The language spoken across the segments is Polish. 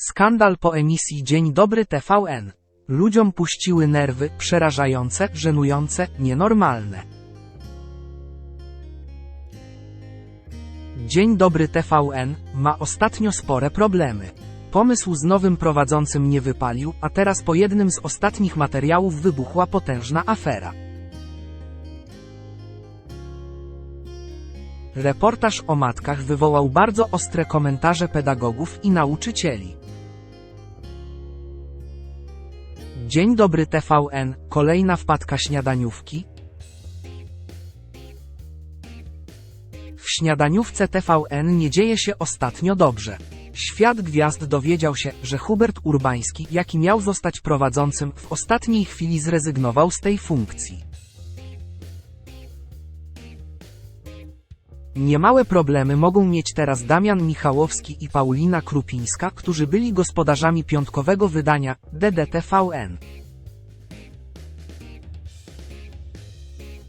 Skandal po emisji Dzień Dobry TVN. Ludziom puściły nerwy, przerażające, żenujące, nienormalne. Dzień Dobry TVN ma ostatnio spore problemy. Pomysł z nowym prowadzącym nie wypalił, a teraz po jednym z ostatnich materiałów wybuchła potężna afera. Reportaż o matkach wywołał bardzo ostre komentarze pedagogów i nauczycieli. Dzień dobry TVN, kolejna wpadka śniadaniówki. W śniadaniówce TVN nie dzieje się ostatnio dobrze. Świat gwiazd dowiedział się, że Hubert Urbański, jaki miał zostać prowadzącym, w ostatniej chwili zrezygnował z tej funkcji. Niemałe problemy mogą mieć teraz Damian Michałowski i Paulina Krupińska, którzy byli gospodarzami piątkowego wydania DDTVN.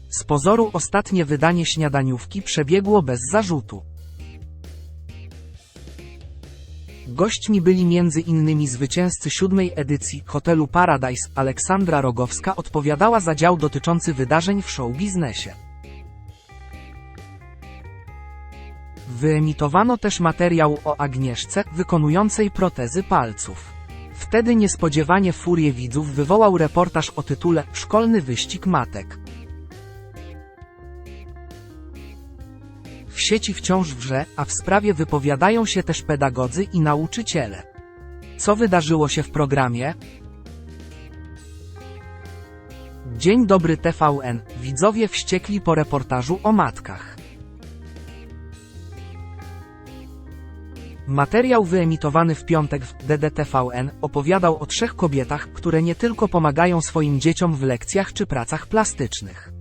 Z pozoru ostatnie wydanie śniadaniówki przebiegło bez zarzutu. Gośćmi byli między innymi zwycięzcy siódmej edycji Hotelu Paradise Aleksandra Rogowska odpowiadała za dział dotyczący wydarzeń w show biznesie. Wyemitowano też materiał o Agnieszce, wykonującej protezy palców. Wtedy niespodziewanie furię widzów wywołał reportaż o tytule Szkolny wyścig matek. W sieci wciąż wrze, a w sprawie wypowiadają się też pedagodzy i nauczyciele. Co wydarzyło się w programie? Dzień dobry TVN, widzowie wściekli po reportażu o matkach. Materiał wyemitowany w piątek w DDTVN opowiadał o trzech kobietach, które nie tylko pomagają swoim dzieciom w lekcjach czy pracach plastycznych.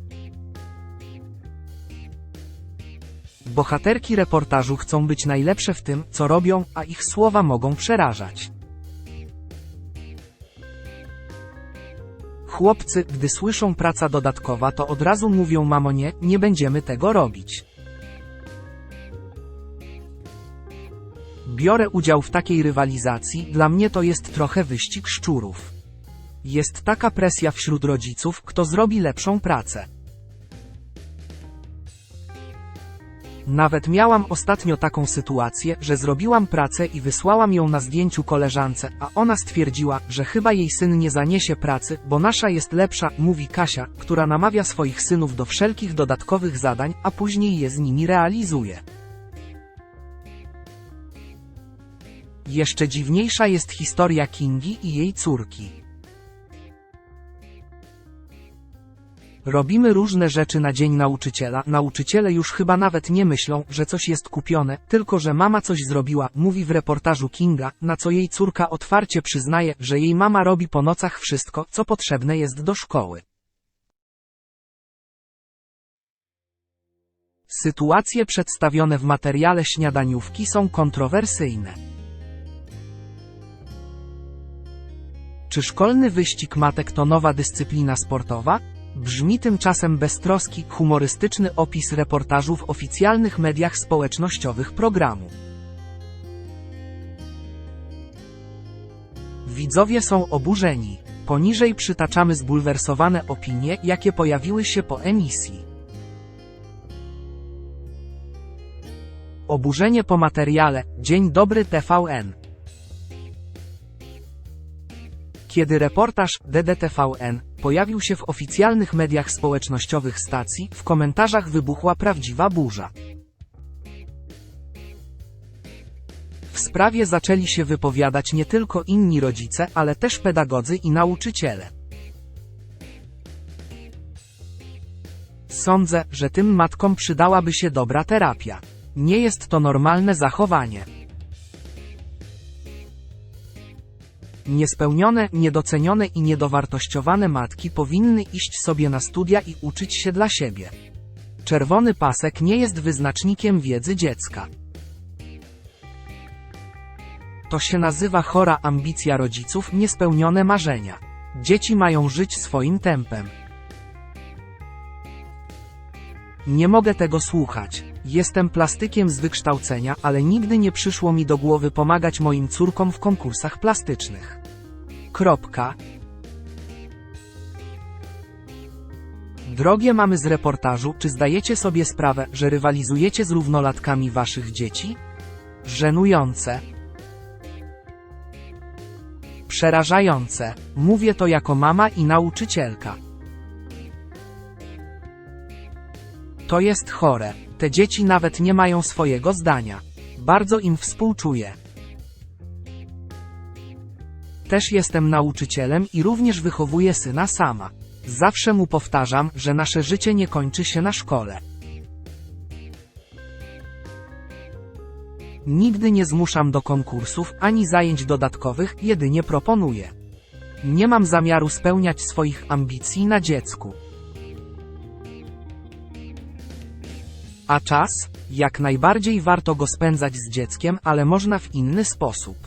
Bohaterki reportażu chcą być najlepsze w tym, co robią, a ich słowa mogą przerażać. Chłopcy, gdy słyszą praca dodatkowa, to od razu mówią mamo nie, nie będziemy tego robić. Biorę udział w takiej rywalizacji, dla mnie to jest trochę wyścig szczurów. Jest taka presja wśród rodziców, kto zrobi lepszą pracę. Nawet miałam ostatnio taką sytuację, że zrobiłam pracę i wysłałam ją na zdjęciu koleżance, a ona stwierdziła, że chyba jej syn nie zaniesie pracy, bo nasza jest lepsza, mówi Kasia, która namawia swoich synów do wszelkich dodatkowych zadań, a później je z nimi realizuje. Jeszcze dziwniejsza jest historia Kingi i jej córki. Robimy różne rzeczy na Dzień Nauczyciela. Nauczyciele już chyba nawet nie myślą, że coś jest kupione, tylko że mama coś zrobiła, mówi w reportażu Kinga, na co jej córka otwarcie przyznaje, że jej mama robi po nocach wszystko, co potrzebne jest do szkoły. Sytuacje przedstawione w materiale śniadaniówki są kontrowersyjne. Czy szkolny wyścig matek to nowa dyscyplina sportowa? Brzmi tymczasem beztroski, humorystyczny opis reportażu w oficjalnych mediach społecznościowych programu. Widzowie są oburzeni. Poniżej przytaczamy zbulwersowane opinie, jakie pojawiły się po emisji. Oburzenie po materiale. Dzień dobry TVN. Kiedy reportaż DDTVN pojawił się w oficjalnych mediach społecznościowych stacji, w komentarzach wybuchła prawdziwa burza. W sprawie zaczęli się wypowiadać nie tylko inni rodzice, ale też pedagodzy i nauczyciele. Sądzę, że tym matkom przydałaby się dobra terapia. Nie jest to normalne zachowanie. Niespełnione, niedocenione i niedowartościowane matki powinny iść sobie na studia i uczyć się dla siebie. Czerwony pasek nie jest wyznacznikiem wiedzy dziecka. To się nazywa chora ambicja rodziców, niespełnione marzenia. Dzieci mają żyć swoim tempem. Nie mogę tego słuchać. Jestem plastykiem z wykształcenia, ale nigdy nie przyszło mi do głowy pomagać moim córkom w konkursach plastycznych. Kropka. Drogie mamy z reportażu, czy zdajecie sobie sprawę, że rywalizujecie z równolatkami waszych dzieci? Żenujące. Przerażające. Mówię to jako mama i nauczycielka. To jest chore. Te dzieci nawet nie mają swojego zdania. Bardzo im współczuję. Też jestem nauczycielem i również wychowuję syna sama. Zawsze mu powtarzam, że nasze życie nie kończy się na szkole. Nigdy nie zmuszam do konkursów ani zajęć dodatkowych, jedynie proponuję. Nie mam zamiaru spełniać swoich ambicji na dziecku. A czas? Jak najbardziej warto go spędzać z dzieckiem, ale można w inny sposób.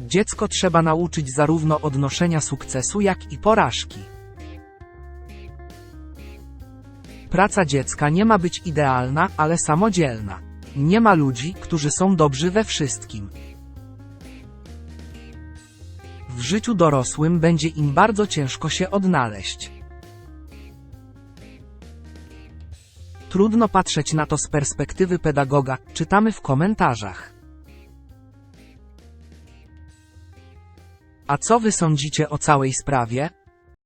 Dziecko trzeba nauczyć zarówno odnoszenia sukcesu, jak i porażki. Praca dziecka nie ma być idealna, ale samodzielna. Nie ma ludzi, którzy są dobrzy we wszystkim. W życiu dorosłym będzie im bardzo ciężko się odnaleźć. Trudno patrzeć na to z perspektywy pedagoga, czytamy w komentarzach. A co wy sądzicie o całej sprawie?